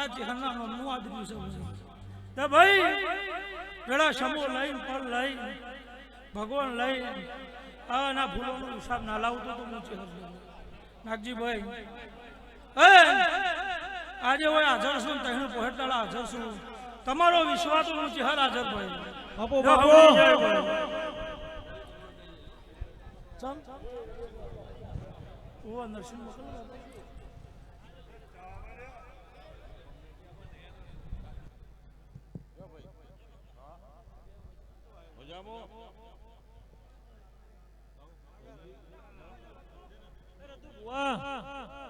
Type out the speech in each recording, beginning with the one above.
મારા ચહેરાના નામનું આ છે તો ભાઈ પેલા સમૂહ લઈને ફળ લઈ ભગવાન લઈ આના ફૂલોનો હિસાબ ના લાવતો તો હું ચહેરો નાગજીભાઈ એ આજે હોય હાજર છું ને તહેનું પહોંચતા હાજર છું. તમારો વિશ્વાસ ઊંચી હર હાજર ભાઈ? બાપુ બાપુ. ચમ. ઓ નરસિંહ મોકલો નમો વાહ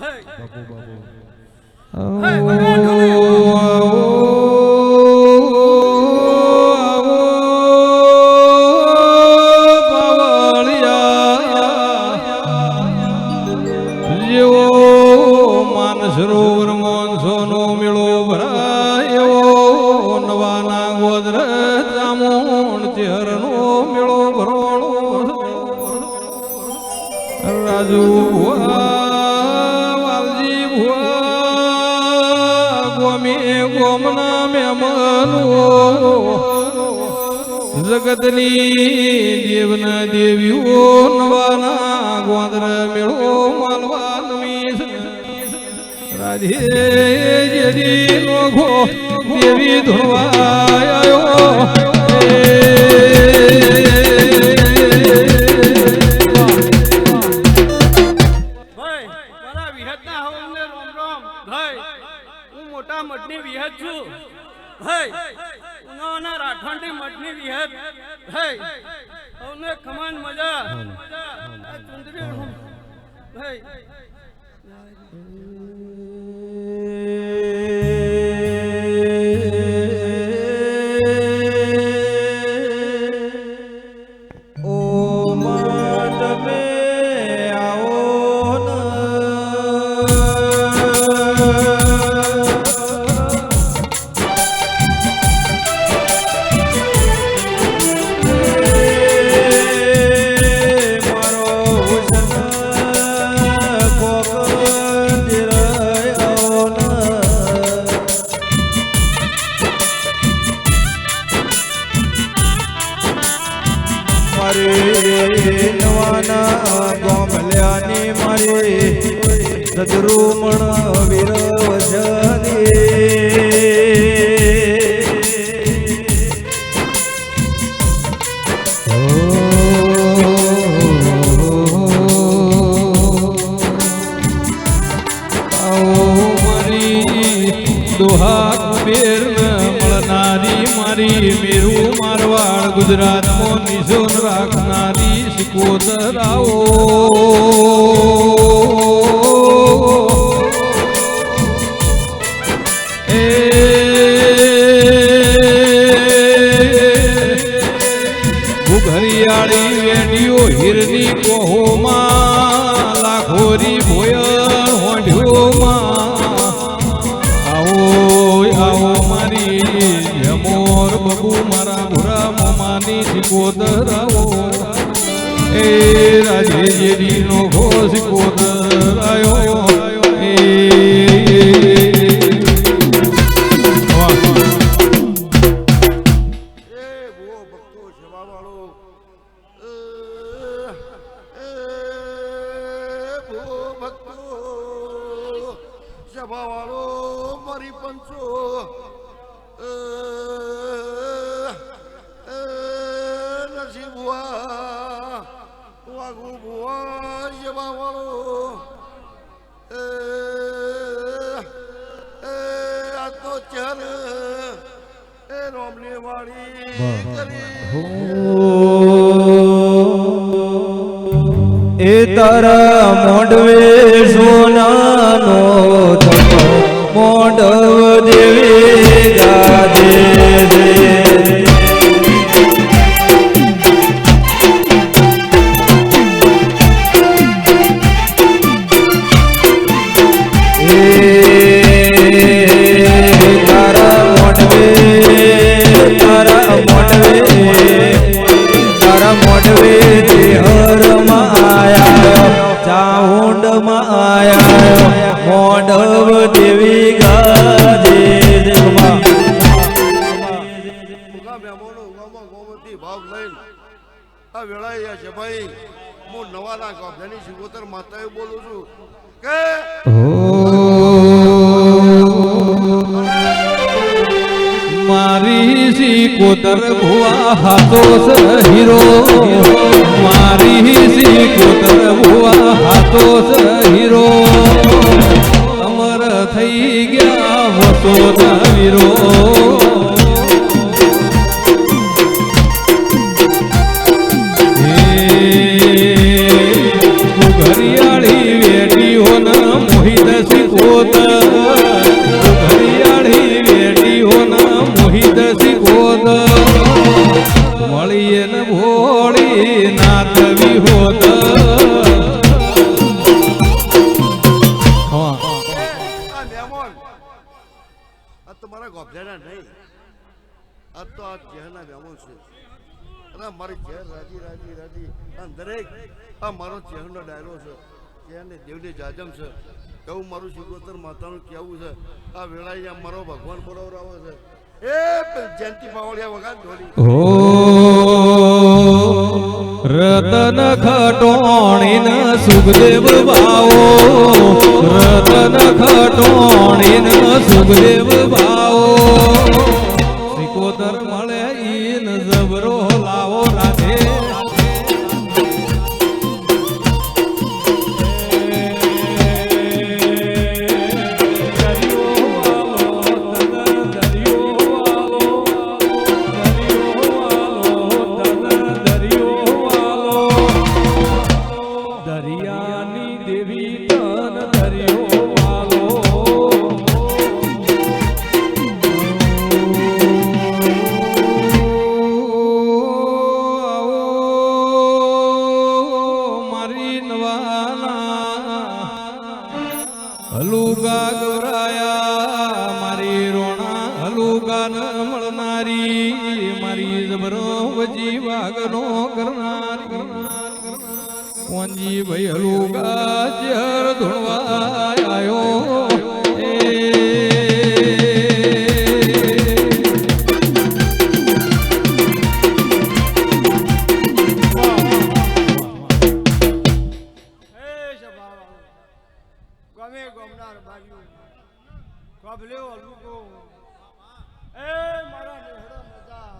હે બાપુ બાપુ. રાજુ વાલજી ભુવા ગોમે ગોમના મેમનો જગતની દેવના દેવીઓ નવાના ગોંદર મેળો માલવાનમી રાધે જેરી નોખો દેવી ધોવાયો ભાઈ ઉનાના રાઠોડની મઠની વિહેર ભાઈ હવને ખમાન મજા. આ ચુંદડી ભાઈ મારી મેરું મારવાડ ગુજરાતમાં નિશોન રાખનારી સિકોતરાઓ એ આવો એ રાજે જેડીનો ઘોષ કોદર આયો એ સેવાવાળો મારી પંચો. નરસિંહ ભુવા વાઘુ ભુવા સેવાવાળો એ, આ તો વાળી તારા મોડવે સોનાનો ધકો મોડવ દેવી છે ભાઈ. હું નવાના ગામડાની સિગોતર માતાએ બોલું છું કે મારી સિકોતર ભુવા હાથો હીરો. મારી સિકોતર ભુવા હાથો હીરો. અમર થઈ ગયા વસો વીરો. ભોળી નાથવી હોત. તમારા નહીં. આ તો આ જહેરના મહેમાન છે. અને મારી ચહેર રાજી રાજી રાજી. અને આ મારો ચહેરનો ડાયરો છે. ચહેરને દેવની જાજમ છે. એવું મારું શિગોતર માતાનું કેવું છે. આ વેળાએ મારો ભગવાન બોલાવરાવો છે. હો રતન ખટોણી ન સુખદેવ ભાવો રતન ખટોણી ન સુખદેવ ભાવો શ્રી મળે ગભલ્યો લુકો એ મારા મજા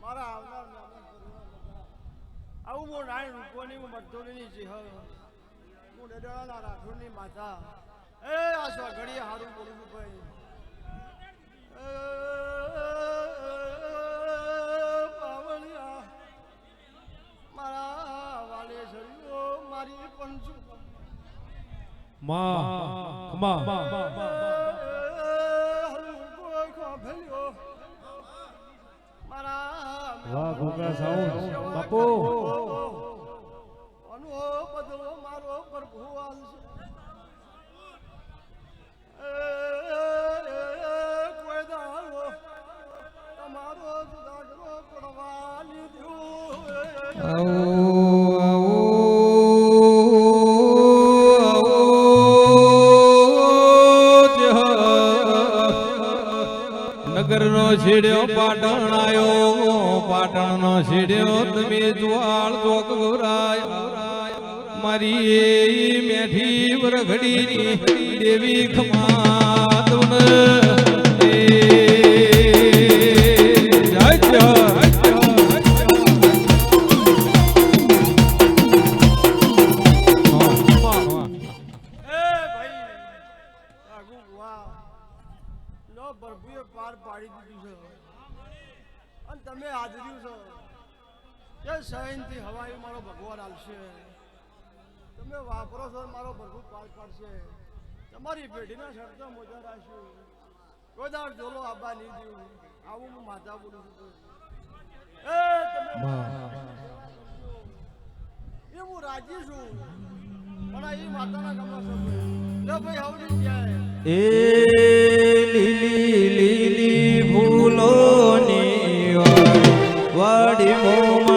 મારા આવનાર મહેમાન આવું હું નાય રૂપોની હું મધોની છે હું ડેડાના રાઠોડની માતા એ આ સ્વ હારું બોલું છું ભાઈ એ, મારા વાલે શરીરો મારી પંચુ મા માં મારા વાહ ઘોઘા સાઉન્ડ બાપુ. અનુ બદલો મારો પ્રભુ આલશે. કોઈ તમારો જુદાગરો પડવા લીધું. છેડ્યો પાટણ આવ્યો પાટણ નો છેડ્યો તમે જ્વાળ ચોક ગોરાય મારી એ મેઠી વરઘડી દેવી ખમા તમે હાજર્યું છો? કે સહનથી હવાઈ મારો ભગવાન આલશે. તમે વાપરો છો મારો પ્રભુ પાર પાડશે. તમારી પેઢીના શબ્દ મોજા રાખશું. કોઈ દાડ જોલો આબા નહીં દઉં આવું હું માતા બોલું છું એ તમે એ હું રાજી છું. પણ એ માતાના કમલા સભ્ય ભાઈ હવડી જાય. એ લીલી લીલી વાડી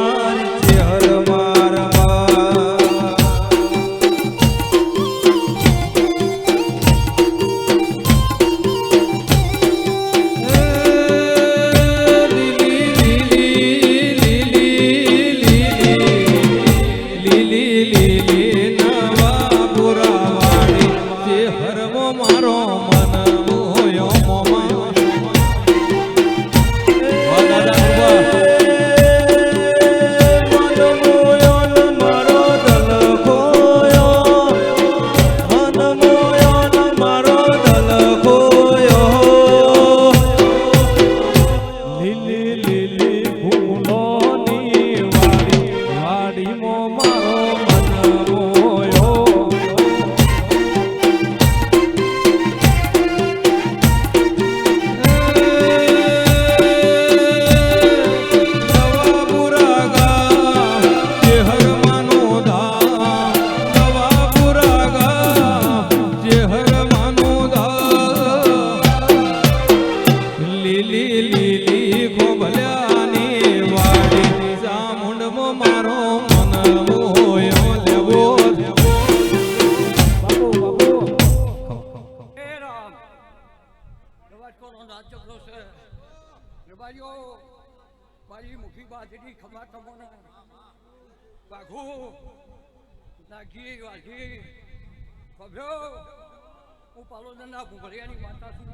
ભૂભરિયાની માતા છું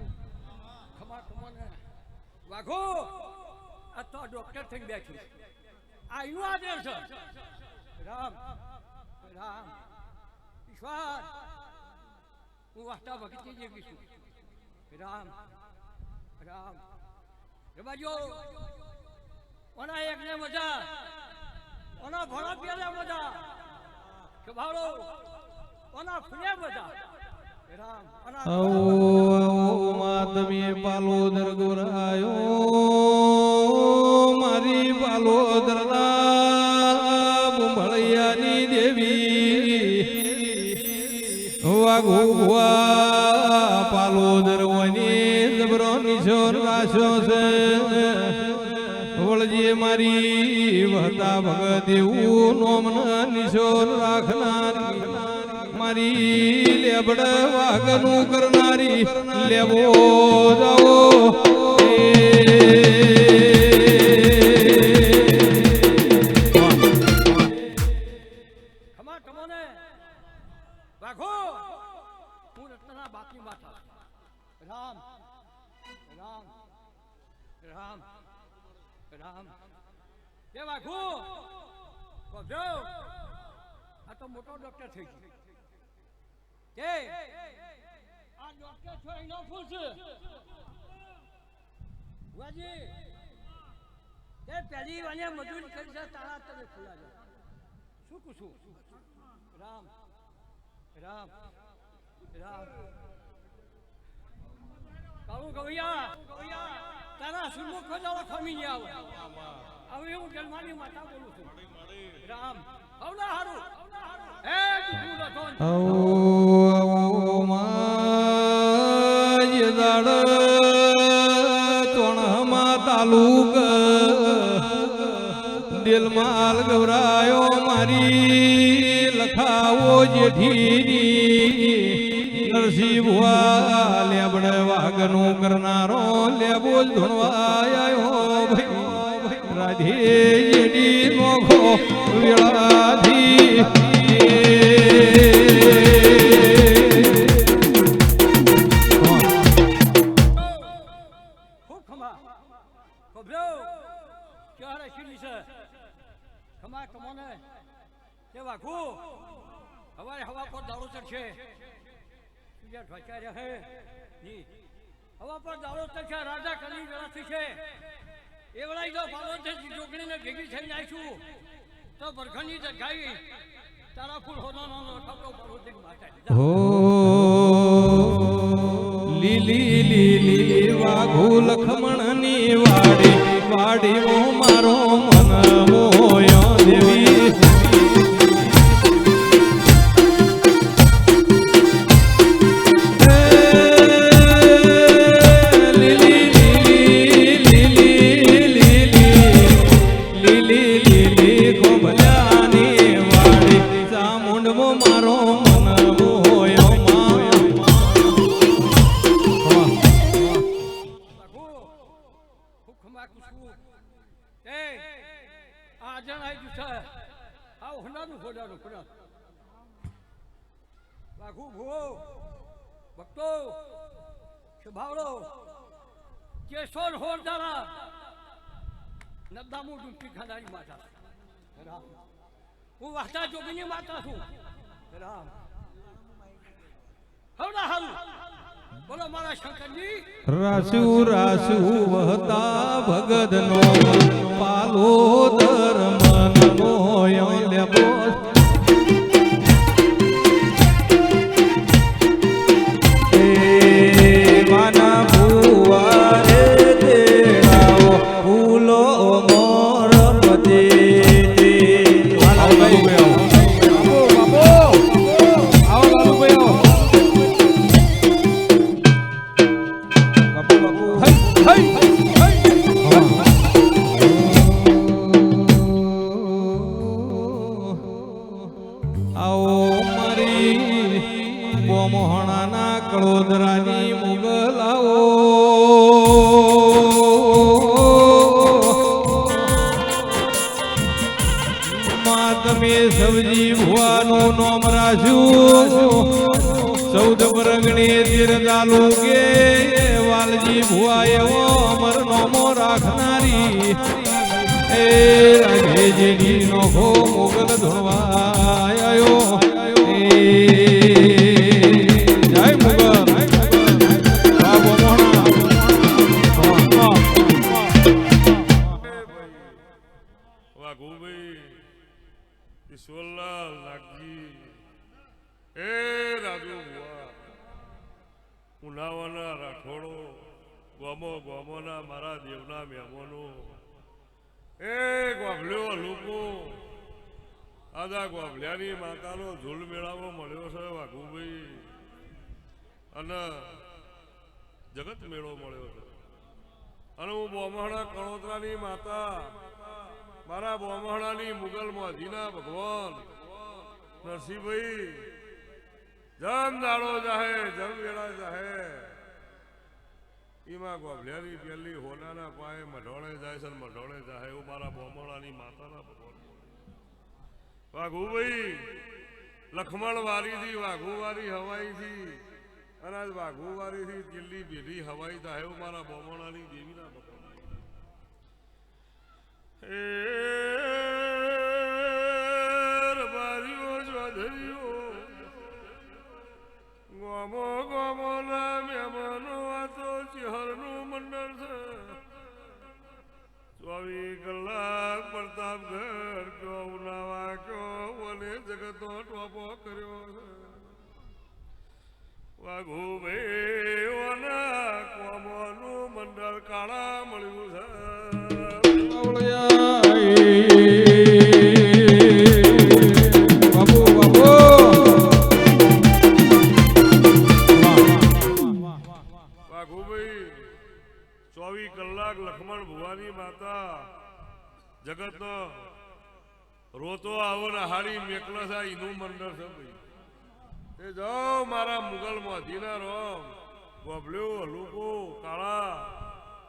ખમા તમોને વાઘો, આ તો ડોક્ટર થઈને બેઠી આ એનું આદેશ છે. રામ રામ, ઈશ્વર. હું વાર્તા ભક્તિ જેવી છું. રામ રામ. રબાજો ઓના એકને મજા, ઓના ભણા પેલે મજા. કભાળો ઓના ફૂલે મજા. રામ પાલો આવો આવો માં તમે પાલોદર ગોરાયો મારી પાલો ના બુંભળિયાની દેવી વાઘુવા પાલો દરવાની જબરો નિશોર વાસો છે વળજે મારી વહતા ભગત એવું નોમન નિશોર રાખનારી. મારી, લેબડ વાગનું કરનારી, લેવો જાવો રામ. રામ. રામ. રામ. એ વાઘો. આ તો મોટો ડોક્ટર થઈ ગયો. કે? આ ડોક્ટર છો એનો ફૂલ છે બુઆજી તે પહેલી વાને મજૂરી કરી છે તારા તમે શું પૂછું? રામ રામ રામ. કાળુ ગવૈયા તારા સુરમુખ ખોજાવા ખમી આવે હવે હું જન્માની માતા બોલું છું. રામ હવના હારું. હે દુધુ રથોન ચોણમાં દિલ માલ ગવરાયો મારી લખાવો જેઠીની. નરસિંહ ભુવા લેબડ વાગનું કરનારો લેબો ધૂણવાયો ભાઈ. રાધે રહે ની હવા પર દાડો ચડશે રાજા કલી વેળાથી છે. એવડાઈ તો જો જોગણીને ભેગી થઈને આવીશું તો બરખની જગાઈ તારા ફૂલ હોનો નો ઠપકો દેખ માતા હો, લીલી લીલી વાઘુ લખમણની વાડી વાડી મો મારો મન સ્વભાવડો કેશોર હોર દારા નદામુ ડૂબતી ખાનારી માતા. રામ. હું વાહતા જોગીની માતા છું. રામ. હવડા હાલ. બોલો મારા શંકરજી. રાસુ રાસુ વહતા ભગત નો પાલો ધર્મ મોયો લેબો બોમોહણાના કળોદરાની મુગલાઓ. માં તમે સવજી ભુવાનું નોમ રાખ્યું ચૌદ પરગણી તીર ચાલુ કે વાલજી ભુવા એવો અમર નોમો રાખનારી. એ રાઘે જેડી નોખો મોગલ ધોવાયો ઈશ્વરલાલ લાગી. એ રાજુ ભુવા ઉનાવાના રાઠોડો, ગોમો ગોમોના મારા દેવના મહેમાનો. એ ગોભલ્યો લોકો આદા ગોભલ્યાની માતાનો ઝૂલ મેળાવો મળ્યો છે વાઘુભાઈ. અને જગત મેળો મળ્યો છે. અને હું બોમહણા કણોતરાની માતા મારા બોમહણાની મુગલ મોજીના ભગવાન. નરસિંહભાઈ જમ દાડો જાહે જમ વેળા જાહે. એમાં ગોભલિયાની પેલી, હોનાના પાએ મઢોળે જાય છે મઢોળે જાહે. એવું મારા બોમણાની માતાના ભગવાન વાઘુભાઈ, લખમણ વારીથી, વાઘુવારી હવાઈથી. અને આજ વાઘુવારીથી દિલ્હી ભેડી હવાઈ થાય એવું મારા બોમણાની દેવીના ગોમો કલાક પ્રતાપગઢ કયો ઉનાવા મને જગતનો ટોપો કર્યો છે. વાઘુ ભાઈ કોમોનું મંડળ કાળા મળ્યું છે. ચોવીસ કલાક લખમણ ભુવાની માતા જગતનો રોતો આવો ને હાડી મેકલસ આ છે એ જાઓ મારા મુગલ મોધીના રોમ, ગોબલ્યો, હલુકો, કાળા,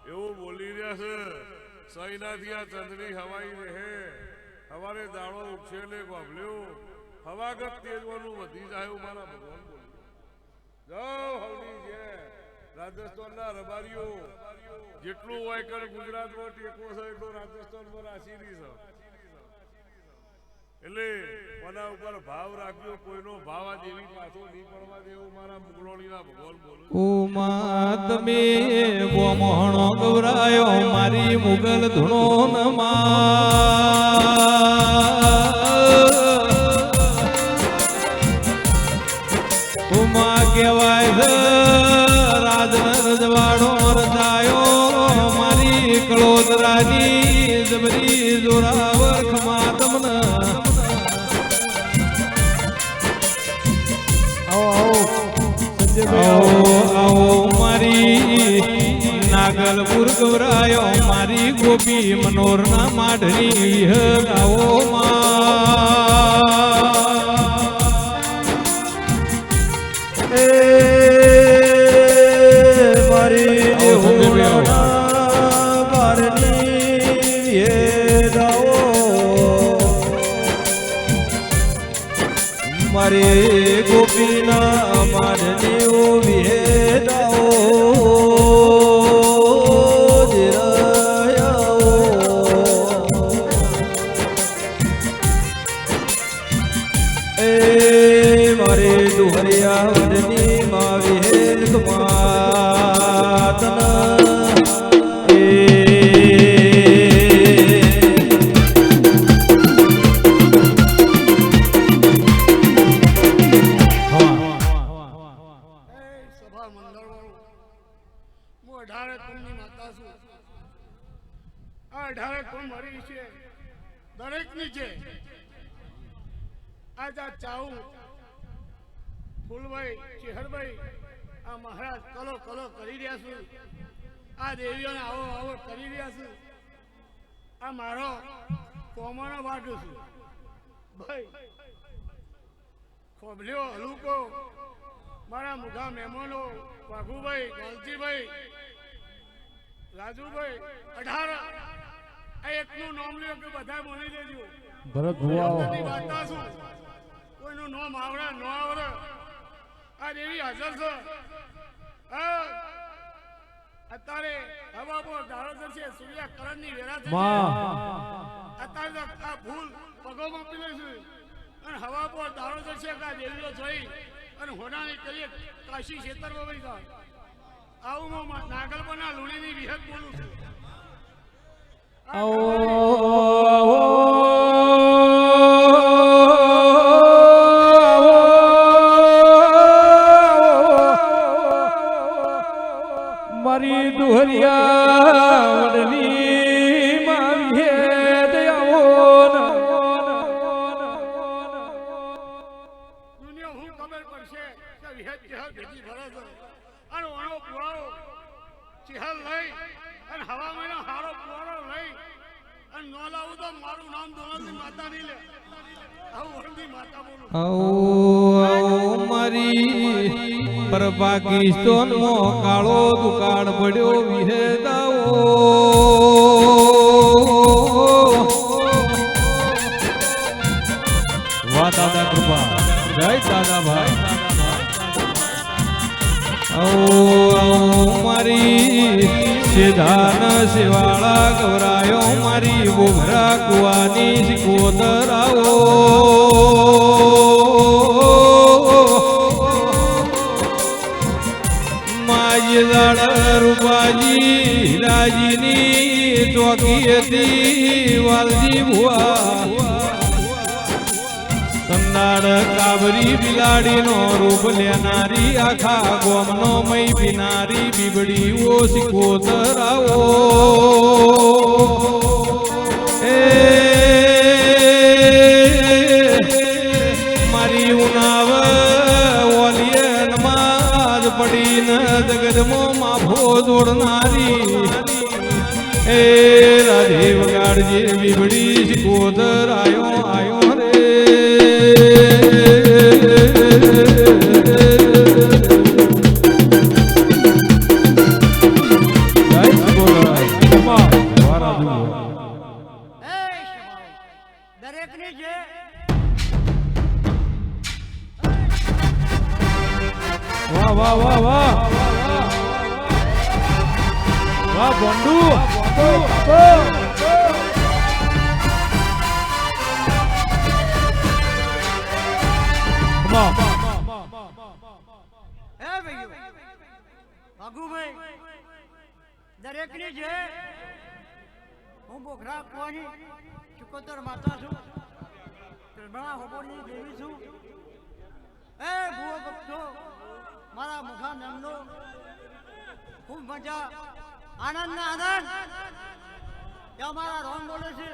એવું બોલી રહ્યા છે. સૈનાથી આ ચંદની હવાઈ રહે. હવારે દાડો ઉછેલે ને ગોબલ્યો હવાગત તેજવાનું વધી જાય મારા ભગવાન બોલ્યું. રાજસ્થાનના રબારીઓ. જેટલું હોય કણ ગુજરાતમાં ટેકો છે, એટલો રાજસ્થાનમાં રાશિની છે. એટલે કોના ઉપર ભાવ રાખજો, કોઈનો ભાવ આ દેવી પાછો નહીં પડવા દેવો મારા મુગલોણીના ભગવાન બોલો ઉમા, તમે બોમણો ગવરાયો મારી મુગલ ધૂણો ઉમા કહેવાય નાગલપુર ગવરાયો મારી ગોપી મનોરના માઢની વિહગ મારી આજ ચાઉ ફૂલભાઈ ચેહરભાઈ આ મહારાજ કલો કલો કરી રહ્યા છું. આ દેવીઓને આવો આવો કરી રહ્યા છું. આ મારો કોમોનો વાટો છું. ભાઈ ખોબલ્યો હલુકો મારા મુઘા મહેમાનો વાઘુભાઈ ગોલજીભાઈ રાજુભાઈ અઢાર. આ એકનું નામ લ્યો કે બધા બોલી દેજો. ભરત ભુવા વાર્તા છું કોઈનું નામ આવડે ન આવડે. આ દેવી હાજર છે. અત્યારે હવા પર ધારો થશે સૂર્યકરણની વેરા થશે અત્યારે આ ફૂલ પગોમાં પી લઈશું અને હવા પર ધારો થશે કે આ દેવીઓ જોઈ અને હોનાની કરીએ કાશી ક્ષેત્રમાં વહી જાય. આવું નાગલપના લુણીની વિહત બોલું છું. પાકિસ્તાન મો કાળો દુકાળ પડ્યો વિહેદાઓ. વાહ દાદા કૃપા. જય દાદા ભાઈ. મારી સિધાન શિવાળા ગવરાયો મારી બોઘરા કુવાની શીખવો આવો માયદાળ રૂપાજી રાજીની ચોકી હતી વાલજી ભુવા. કંદાડ કાબરી બિલાડીનો રૂપ લેનારી, આખા ગોમનો મય પીનારી બીબડી ઓ સિકોતર આવો એ જગતમાં માફો દોડનારી એ રાધે ગાડજે બીબડી કોદર આયો આયો. આનંદ ને આનંદ ત્યાં મારા રોમ બોલે છે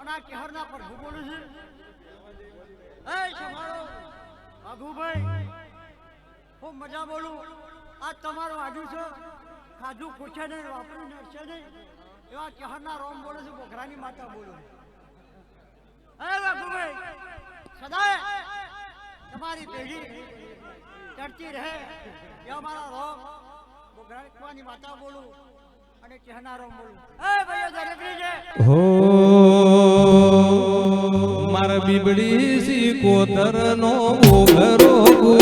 અને આ કેહરના પર હું બોલું છું. એ સમારો ભાગુભાઈ ખૂબ મજા બોલું. આ તમારું આજુ છે. ખાધું પૂછે નહીં, વાપરી નડશે નહીં. એવા કેહરના રોમ બોલે છે, બોઘરાની માતા બોલું હે બાપુભાઈ સદાય તમારી પેઢી ચડતી રહે. એ મારા રોમ બોખરાની માતા બોલું. હે મારા બીબડી સી કોતર નો ઓઘરો ગો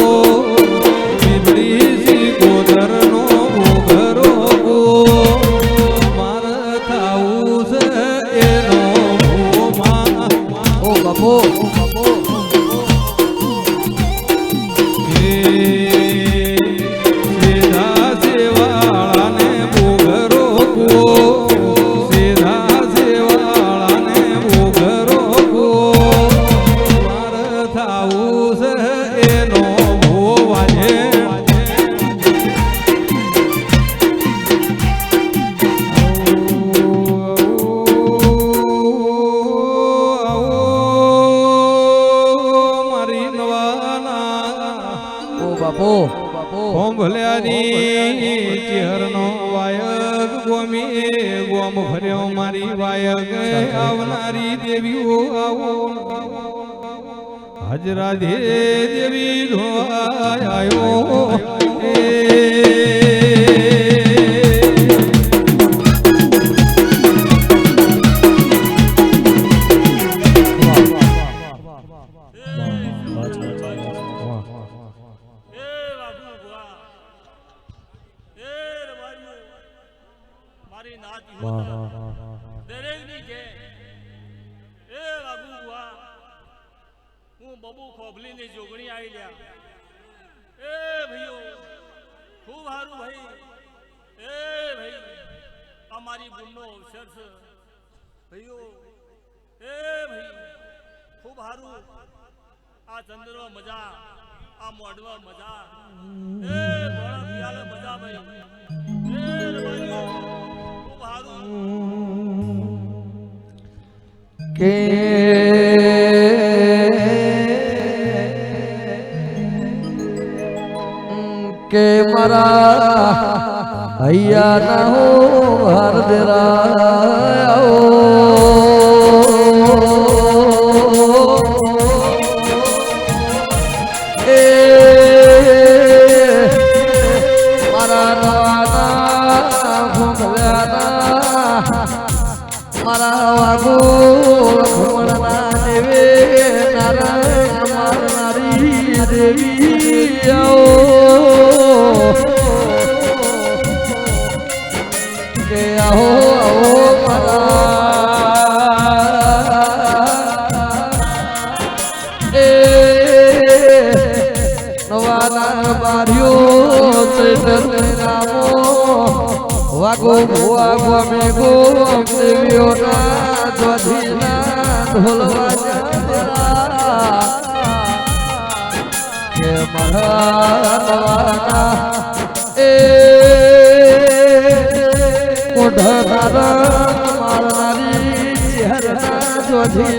બીબડી સી કોતર નો ઓઘરો મારી નાતી દરેકની જે એ બાબુ ભુવા હું બબુ ખોભલીની જોગણી આવી લ્યા. એ ભાઈઓ ખૂબ સારું ભાઈ. એ ભાઈ અમારી બુનનો અવસર છે. ભાઈઓ એ ભાઈ ખૂબ સારું આ ચંદ્ર મજા આ મોઢવા મજા. એ પિયાલે મજા ભાઈ. કે કે મારા હૈયા ના હો હર ধরে